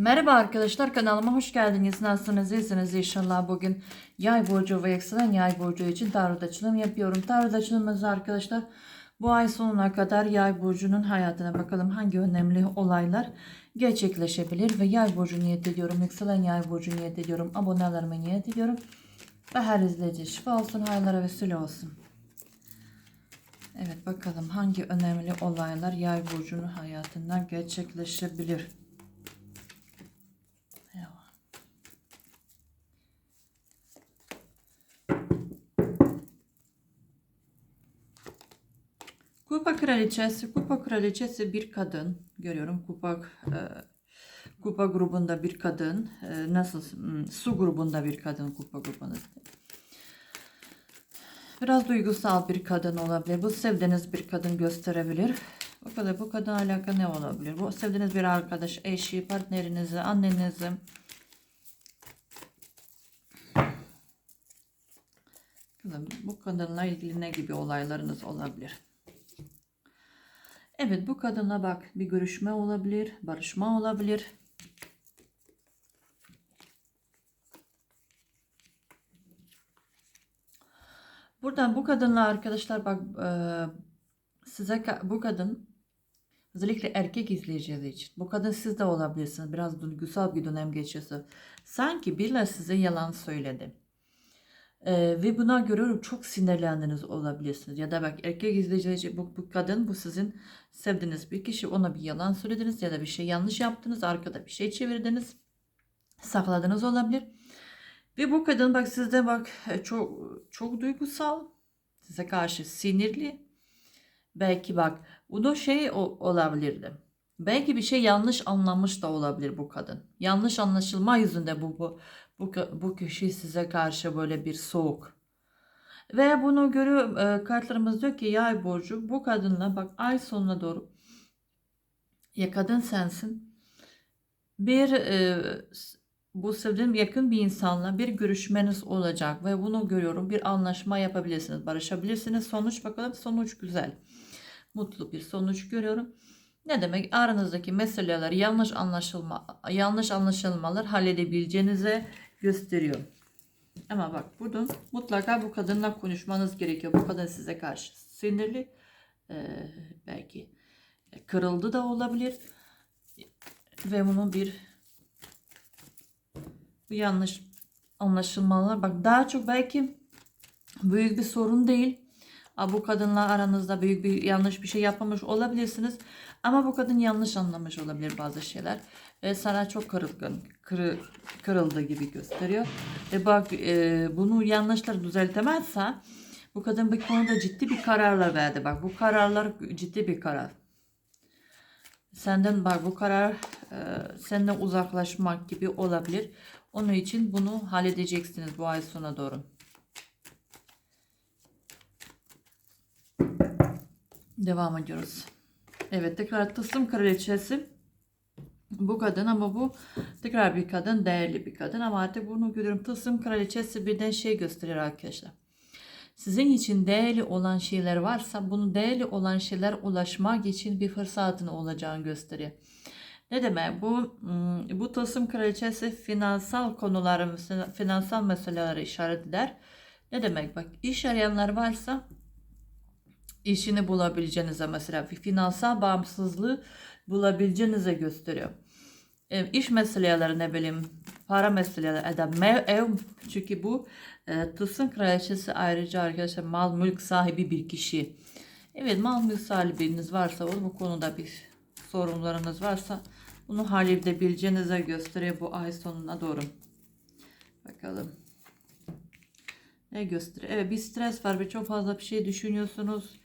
Merhaba arkadaşlar kanalıma hoş geldiniz. Nasılsınız? İyisiniz inşallah. Bugün yay burcu ve yükselen yay burcu için tarot açılım yapıyorum. Tarot açılımımızda arkadaşlar bu ay sonuna kadar yay burcunun hayatına bakalım hangi önemli olaylar gerçekleşebilir ve yay burcu niyet ediyorum. Yükselen yay burcu niyet ediyorum. Abonelerime niyet ediyorum. Ve her izleyici şifa olsun, hayırlara vesile olsun. Evet bakalım hangi önemli olaylar yay burcunun hayatından gerçekleşebilir. Kupa kraliçesi, kupa kraliçesi bir kadın görüyorum. Kupa e, kupa grubunda bir kadın, e, nasıl hmm, su grubunda bir kadın kupa grubunda. Biraz duygusal bir kadın olabilir. Bu sevdiğiniz bir kadın gösterebilir. Bakalım bu kadın alaka ne olabilir? Bu sevdiğiniz bir arkadaş, eşi, partnerinizi, annenizi. Bu kadınla ilgili ne gibi olaylarınız olabilir? Evet bu kadınla bak bir görüşme olabilir, barışma olabilir. Buradan bu kadınla arkadaşlar bak e, size bu kadın özellikle erkek izleyicileri için bu kadın siz de olabilirsiniz. Biraz duygusal bir dönem geçiyorsa. Sanki birileri size yalan söyledi. E, ve buna göre çok sinirlendiniz olabilirsiniz. Ya da bak erkek izleyici bu, bu kadın bu sizin sevdiğiniz bir kişi ona bir yalan söylediniz ya da bir şey yanlış yaptınız arkada bir şey çevirdiniz sakladınız olabilir. Ve bu kadın bak sizde bak e, çok çok duygusal size karşı sinirli belki bak bu da şey olabilirdi. Belki bir şey yanlış anlamış da olabilir bu kadın. Yanlış anlaşılma yüzünde bu bu bu, bu kişi size karşı böyle bir soğuk. Ve bunu görüyor e, kartlarımız diyor ki yay burcu bu kadınla bak ay sonuna doğru ya kadın sensin bir e, bu sevdiğim yakın bir insanla bir görüşmeniz olacak ve bunu görüyorum bir anlaşma yapabilirsiniz barışabilirsiniz sonuç bakalım sonuç güzel mutlu bir sonuç görüyorum. Ne demek? Aranızdaki meseleler yanlış anlaşılma yanlış anlaşılmalar halledebileceğinize gösteriyor. Ama bak burada mutlaka bu kadınla konuşmanız gerekiyor. Bu kadın size karşı sinirli. Ee, belki kırıldı da olabilir. Ve bunun bir bu yanlış anlaşılmalar. Bak daha çok belki büyük bir sorun değil. Bu kadınla aranızda büyük bir yanlış bir şey yapmamış olabilirsiniz. Ama bu kadın yanlış anlamış olabilir bazı şeyler. Ve sana çok kırılgın, kırı, kırıldı gibi gösteriyor. Ve bak e, bunu yanlışlar düzeltemezse bu kadın bir konuda ciddi bir kararlar verdi. Bak bu kararlar ciddi bir karar. Senden bak bu karar e, senden uzaklaşmak gibi olabilir. Onun için bunu halledeceksiniz bu ay sona doğru. Devam ediyoruz. Evet tekrar tılsım kraliçesi. Bu kadın ama bu tekrar bir kadın, değerli bir kadın ama artık bunu görüyorum. Tılsım kraliçesi birden şey gösterir arkadaşlar. Sizin için değerli olan şeyler varsa bunu değerli olan şeyler ulaşmak için bir fırsatın olacağını gösteriyor. Ne demek bu? Hmm, Bu tılsım kraliçesi finansal konuları, finansal meseleleri işaret eder. Ne demek? Bak iş arayanlar varsa işini bulabileceğinize mesela finansal bağımsızlığı bulabileceğinize gösteriyor. E, iş meseleleri ne bileyim para meseleleri ya da mev, ev çünkü bu e, tılsım kraliçesi ayrıca arkadaşlar mal mülk sahibi bir kişi. Evet mal mülk sahibiniz varsa o bu konuda bir sorunlarınız varsa bunu halledebileceğinize gösteriyor bu ay sonuna doğru. Bakalım. Ne gösteriyor? Evet bir stres var ve çok fazla bir şey düşünüyorsunuz.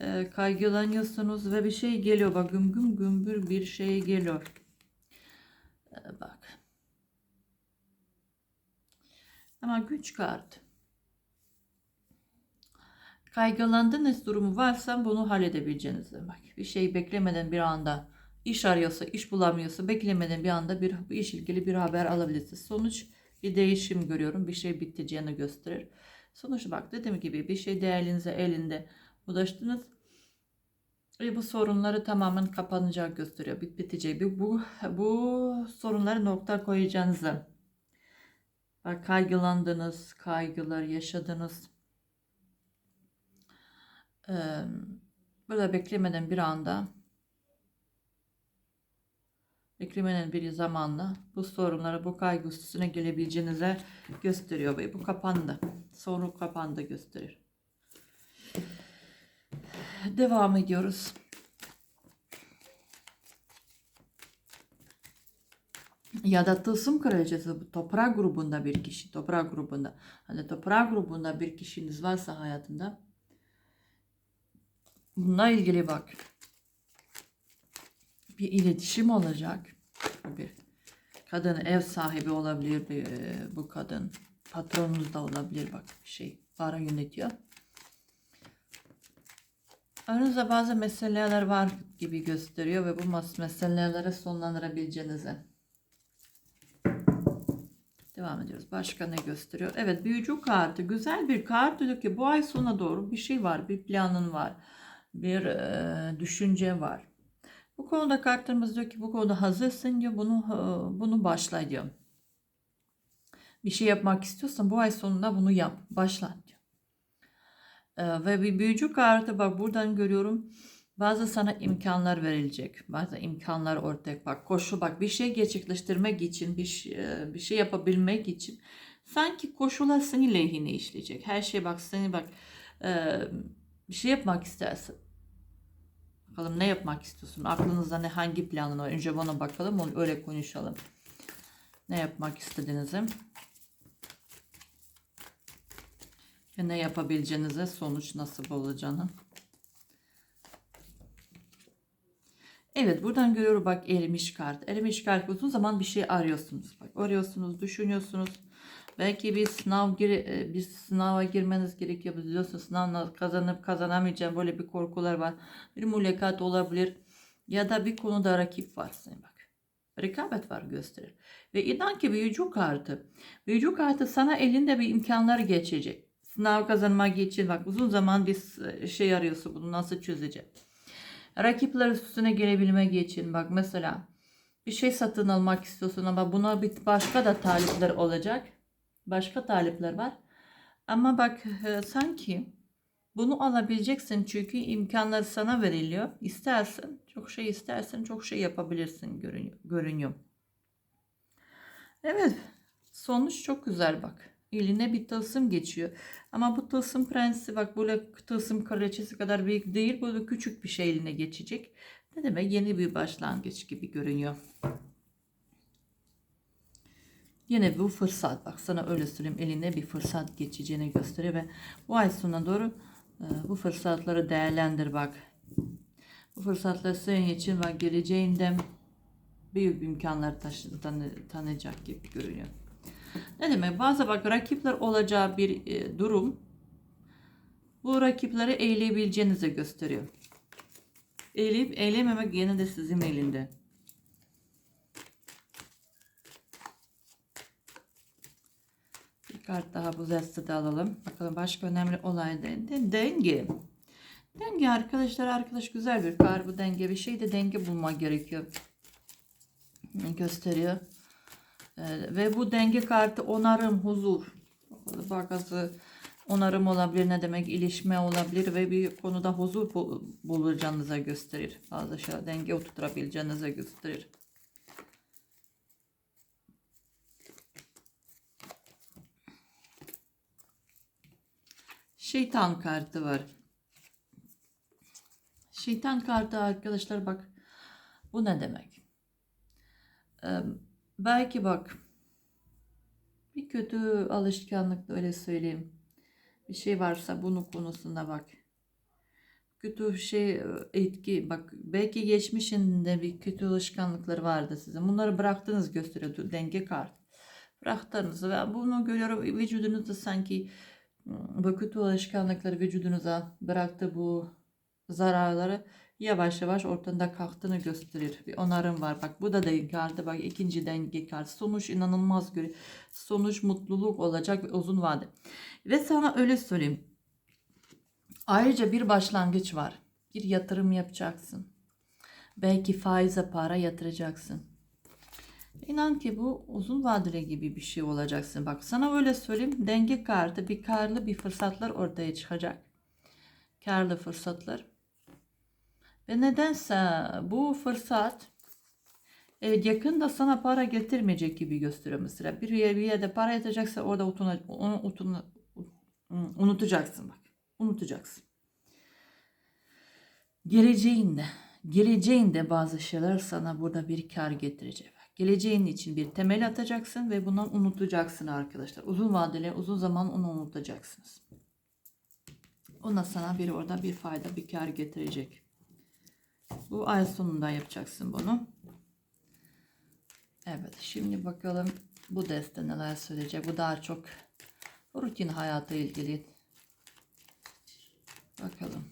E, kaygılanıyorsunuz ve bir şey geliyor. Bak güm güm gümbür bir şey geliyor. E, bak. Ama güç kartı. Kaygılandığınız durumu varsa bunu halledebileceğiniz demek. Bir şey beklemeden bir anda iş arıyorsa, iş bulamıyorsa beklemeden bir anda bir iş ilgili bir haber alabilirsiniz. Sonuç bir değişim görüyorum. Bir şey biteceğini gösterir. Sonuç bak dediğim gibi bir şey değerlinize elinde ulaştınız. Ve bu sorunları tamamen kapanacak gösteriyor. Bit bitecek. Bu, bu, bu sorunları nokta koyacağınızı. Bak kaygılandınız, kaygılar yaşadınız. Ee, böyle beklemeden bir anda beklemeden bir zamanla bu sorunlara, bu kaygı üstüne gelebileceğinize gösteriyor ve bu kapandı. Sorun kapandı gösterir. Devam ediyoruz. Ya da tılsım kraliçesi bu toprak grubunda bir kişi, toprak grubunda. Hani toprak grubunda bir kişiniz varsa hayatında bununla ilgili bak. Bir iletişim olacak. Bir kadın ev sahibi olabilir bu kadın. Patronunuz da olabilir bak bir şey. Para yönetiyor. Aranızda bazı meseleler var gibi gösteriyor ve bu meseleleri sonlandırabileceğinizi. Devam ediyoruz. Başka ne gösteriyor? Evet büyücü kartı. Güzel bir kart diyor ki bu ay sonuna doğru bir şey var. Bir planın var. Bir e, düşünce var. Bu konuda kartlarımız diyor ki bu konuda hazırsın diyor. Bunu e, bunu başla diyor. Bir şey yapmak istiyorsan bu ay sonunda bunu yap. Başla ve bir büyücü kartı bak buradan görüyorum. Bazı sana imkanlar verilecek. Bazı imkanlar ortaya bak. Koşu bak bir şey gerçekleştirmek için bir şey, e, bir şey yapabilmek için sanki koşullar senin lehine işleyecek. Her şey bak seni bak e, bir şey yapmak istersin. Bakalım ne yapmak istiyorsun? Aklınızda ne hangi planın var? Önce bana bakalım onu öyle konuşalım. Ne yapmak istediğinizi ve ne yapabileceğinize sonuç nasıl olacağını. Evet buradan görüyorum bak erimiş kart. Erimiş kart uzun zaman bir şey arıyorsunuz. Bak arıyorsunuz, düşünüyorsunuz. Belki bir sınav gir e, bir sınava girmeniz gerekiyor. Biliyorsunuz sınavla kazanıp kazanamayacağım böyle bir korkular var. Bir mülakat olabilir. Ya da bir konuda rakip var senin bak. Rekabet var gösterir. Ve inan ki büyücü kartı. Büyücü kartı sana elinde bir imkanlar geçecek. Sınav kazanmak için bak uzun zaman bir şey arıyorsun bunu nasıl çözeceğim. Rakipler üstüne gelebilmek için bak mesela bir şey satın almak istiyorsun ama buna bir başka da talipler olacak. Başka talipler var. Ama bak e, sanki bunu alabileceksin çünkü imkanlar sana veriliyor. İstersen çok şey istersen çok şey yapabilirsin görünüyor. görünüyor. Evet sonuç çok güzel bak. Eline bir tılsım geçiyor. Ama bu tılsım prensi bak böyle tılsım kraliçesi kadar büyük değil. Böyle küçük bir şey eline geçecek. Ne demek yeni bir başlangıç gibi görünüyor. Yine bu fırsat bak sana öyle söyleyeyim eline bir fırsat geçeceğini gösteriyor ve bu ay sonuna doğru e, bu fırsatları değerlendir bak. Bu fırsatlar senin için bak geleceğinde büyük imkanlar tanı, tanıyacak gibi görünüyor. Ne demek? Bazı bak rakipler olacağı bir e, durum bu rakipleri eğleyebileceğinizi gösteriyor. Eğleyip eğlememek yine de sizin elinde. Bir kart daha bu destede alalım. Bakalım başka önemli olay de denge. Denge arkadaşlar arkadaş güzel bir kart bu denge bir şey de denge bulmak gerekiyor. Gösteriyor. Ee, ve bu denge kartı onarım, huzur. Bakası onarım olabilir ne demek ilişme olabilir ve bir konuda huzur bulacağınıza gösterir. Bazı şey denge oturtabileceğinize gösterir. Şeytan kartı var. Şeytan kartı arkadaşlar bak bu ne demek? Ee, belki bak bir kötü alışkanlık öyle söyleyeyim. Bir şey varsa bunu konusunda bak. Kötü şey etki bak belki geçmişinde bir kötü alışkanlıkları vardı sizin. Bunları bıraktığınız gösteriyor denge kart. Bıraktınız ve bunu görüyorum vücudunuzda sanki bu kötü alışkanlıkları vücudunuza bıraktı bu zararları yavaş yavaş ortadan kalktığını gösterir. Bir onarım var. Bak bu da denge kartı. Bak ikinci denge kartı. Sonuç inanılmaz göre. Sonuç mutluluk olacak ve uzun vade. Ve sana öyle söyleyeyim. Ayrıca bir başlangıç var. Bir yatırım yapacaksın. Belki faize para yatıracaksın. İnan ki bu uzun vadeli gibi bir şey olacaksın. Bak sana öyle söyleyeyim. Denge kartı bir karlı bir fırsatlar ortaya çıkacak. Karlı fırsatlar. Ve nedense bu fırsat evet yakında sana para getirmeyecek gibi gösteriyor mesela. Bir yerde para yatacaksa orada utuna, onu utuna, unutacaksın bak. Unutacaksın. Geleceğinde, geleceğinde bazı şeyler sana burada bir kar getirecek. Geleceğin için bir temel atacaksın ve bundan unutacaksın arkadaşlar. Uzun vadeli, uzun zaman onu unutacaksınız. Ona sana bir orada bir fayda, bir kar getirecek. Bu ay sonunda yapacaksın bunu. Evet, şimdi bakalım bu deste neler söyleyecek. Bu daha çok rutin hayata ilgili. Bakalım.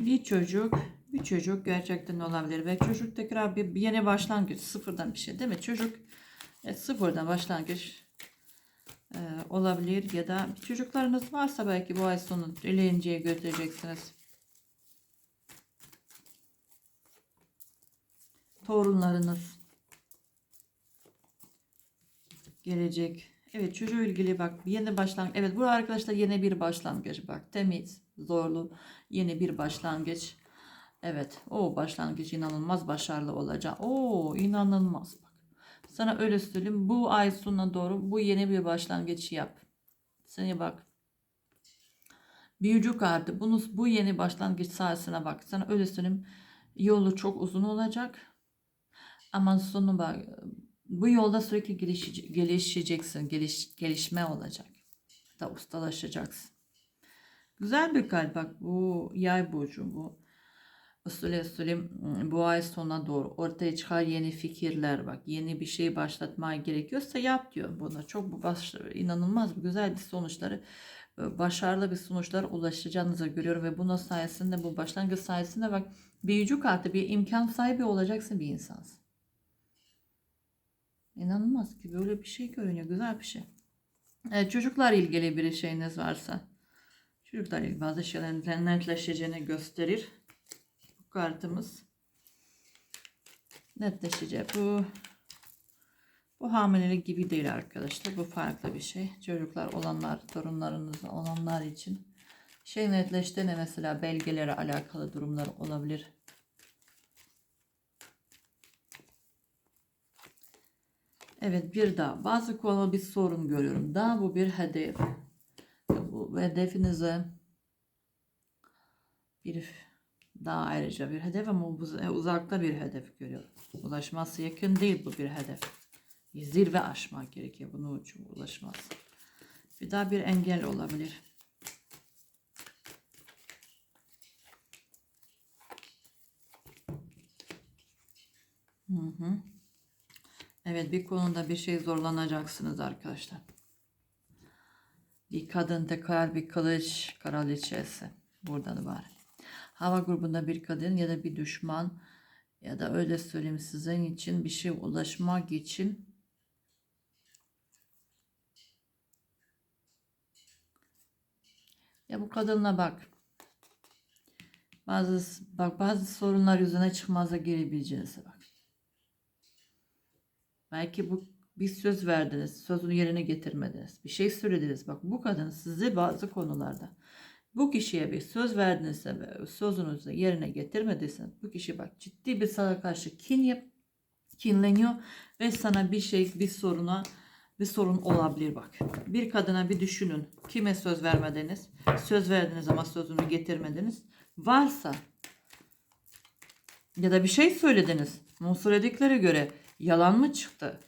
Bir çocuk, bir çocuk gerçekten olabilir ve çocuk tekrar bir, bir yeni başlangıç, sıfırdan bir şey değil mi? Çocuk evet, sıfırdan başlangıç e, olabilir ya da çocuklarınız varsa belki bu ay sonu eğlenceye götüreceksiniz. Torunlarınız gelecek. Evet çocuğu ilgili bak yeni başlangıç. Evet bu arkadaşlar yeni bir başlangıç bak temiz, zorlu yeni bir başlangıç. Evet o başlangıç inanılmaz başarılı olacak. Oo inanılmaz bak. Sana öyle söyleyeyim bu ay sonuna doğru bu yeni bir başlangıç yap. Seni bak. Büyücü kartı. Bunu, bu yeni başlangıç sayesine bak. Sana öyle söyleyeyim. Yolu çok uzun olacak. Ama sonu bak. Bu yolda sürekli gelişece, gelişeceksin. Geliş, gelişme olacak. Da ustalaşacaksın. Güzel bir kalp bak. Bu yay burcu bu. Usulü söyleyeyim bu ay sonuna doğru ortaya çıkar yeni fikirler bak yeni bir şey başlatmaya gerekiyorsa yap diyor buna çok baş, inanılmaz güzel bir sonuçları başarılı bir sonuçlar ulaşacağınızı görüyorum ve bunun sayesinde bu başlangıç sayesinde bak büyücü kartı bir imkan sahibi olacaksın bir insansın. İnanılmaz ki böyle bir şey görünüyor güzel bir şey. Evet, çocuklar ilgili bir şeyiniz varsa çocuklar ilgili bazı şeylerin netleşeceğini gösterir kartımız netleşecek. Bu bu hamilelik gibi değil arkadaşlar. Bu farklı bir şey. Çocuklar olanlar, torunlarınız olanlar için şey netleşti ne mesela belgelere alakalı durumlar olabilir. Evet bir daha bazı konuda bir sorun görüyorum. Daha bu bir hedef. Bu hedefinize bir daha ayrıca bir hedef ama bu uzakta bir hedef görüyor. Ulaşması yakın değil bu bir hedef. Zirve aşmak gerekiyor bunu için ulaşması. Bir daha bir engel olabilir. Hı hı. Evet bir konuda bir şey zorlanacaksınız arkadaşlar. Bir kadın tekrar bir kılıç kraliçesi. Buradan var hava grubunda bir kadın ya da bir düşman ya da öyle söyleyeyim sizin için bir şey ulaşmak için ya bu kadınla bak bazı bak bazı sorunlar yüzüne çıkmaza gelebileceğinize bak. Belki bu bir söz verdiniz, sözünü yerine getirmediniz. Bir şey söylediniz. Bak bu kadın sizi bazı konularda bu kişiye bir söz verdinizse ve sözünüzü yerine getirmediysen bu kişi bak ciddi bir sana karşı kin yap, kinleniyor ve sana bir şey bir soruna bir sorun olabilir bak. Bir kadına bir düşünün. Kime söz vermediniz? Söz verdiniz ama sözünü getirmediniz. Varsa ya da bir şey söylediniz. Bu söylediklere göre yalan mı çıktı?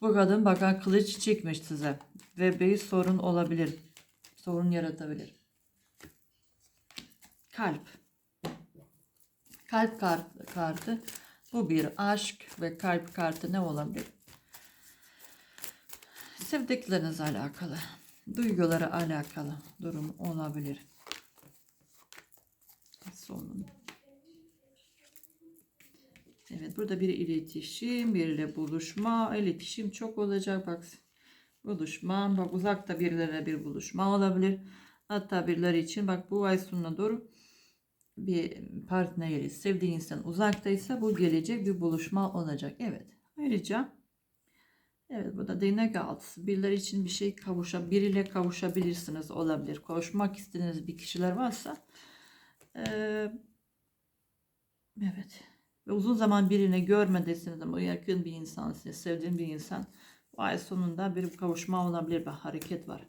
Bu kadın bakan kılıç çekmiş size ve bir sorun olabilir. Sorun yaratabilir. Kalp. Kalp kart, kartı. Bu bir aşk ve kalp kartı ne olabilir? Sevdiklerinizle alakalı, duyguları alakalı durum olabilir. Sonun. Evet burada bir iletişim, biriyle buluşma, iletişim çok olacak. Bak Buluşma. Bak uzakta birileriyle bir buluşma olabilir. Hatta birileri için bak bu ay sonuna doğru bir partneri, sevdiği insan uzaktaysa bu gelecek bir buluşma olacak. Evet. Ayrıca evet bu da değnek altısı. Birileri için bir şey kavuşa, biriyle kavuşabilirsiniz olabilir. Kavuşmak istediğiniz bir kişiler varsa eee, evet. Ve uzun zaman birini görmediyseniz ama yakın bir insan, sevdiğin bir insan bu ay sonunda bir kavuşma olabilir bir hareket var.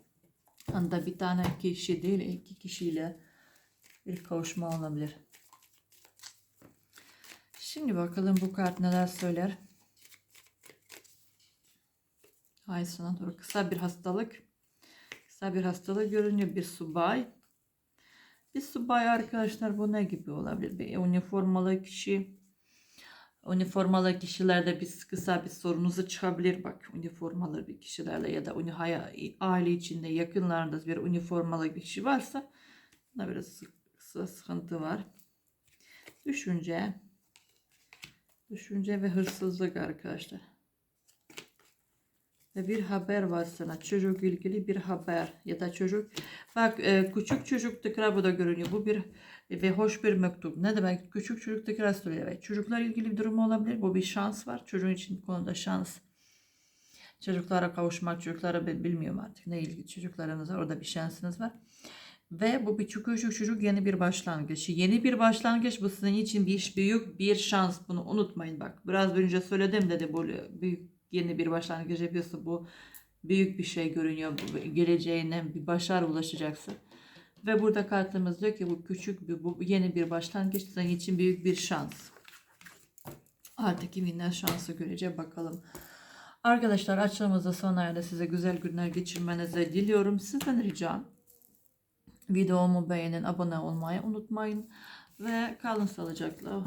Anda bir tane kişi değil iki kişiyle bir kavuşma olabilir. Şimdi bakalım bu kart neler söyler. Ay sona doğru kısa bir hastalık. Kısa bir hastalık görünüyor. Bir subay. Bir subay arkadaşlar bu ne gibi olabilir? Bir üniformalı kişi. Üniformalı kişilerde biz kısa bir sorunuzu çıkabilir. Bak üniformalı bir kişilerle ya da aile içinde yakınlarında bir üniformalı bir kişi varsa da biraz sıkıntı var. Düşünce. Düşünce ve hırsızlık arkadaşlar. Ve bir haber var sana. Çocuk ilgili bir haber ya da çocuk. Bak e, küçük çocuk tekrar bu da görünüyor. Bu bir ve hoş bir mektup. Ne demek? Küçük çocuk tekrar söylüyor. Evet, çocuklar ilgili bir durum olabilir. Bu bir şans var. Çocuğun için konuda şans. Çocuklara kavuşmak, çocuklara bilmiyorum artık ne ilgili çocuklarınız var. Orada bir şansınız var. Ve bu bir küçük çocuk yeni bir başlangıç. Yeni bir başlangıç bu sizin için bir büyük bir şans. Bunu unutmayın bak. Biraz önce söyledim dedi bu büyük yeni bir başlangıç yapıyorsa bu büyük bir şey görünüyor. Geleceğine bir başarı ulaşacaksın. Ve burada kartımız diyor ki bu küçük bir bu yeni bir başlangıç senin için büyük bir şans. Artık kiminle şansı göreceğiz bakalım. Arkadaşlar açılımızda sona erdi. Size güzel günler geçirmenizi diliyorum. Sizden ricam videomu beğenin, abone olmayı unutmayın ve kalın sağlıcakla.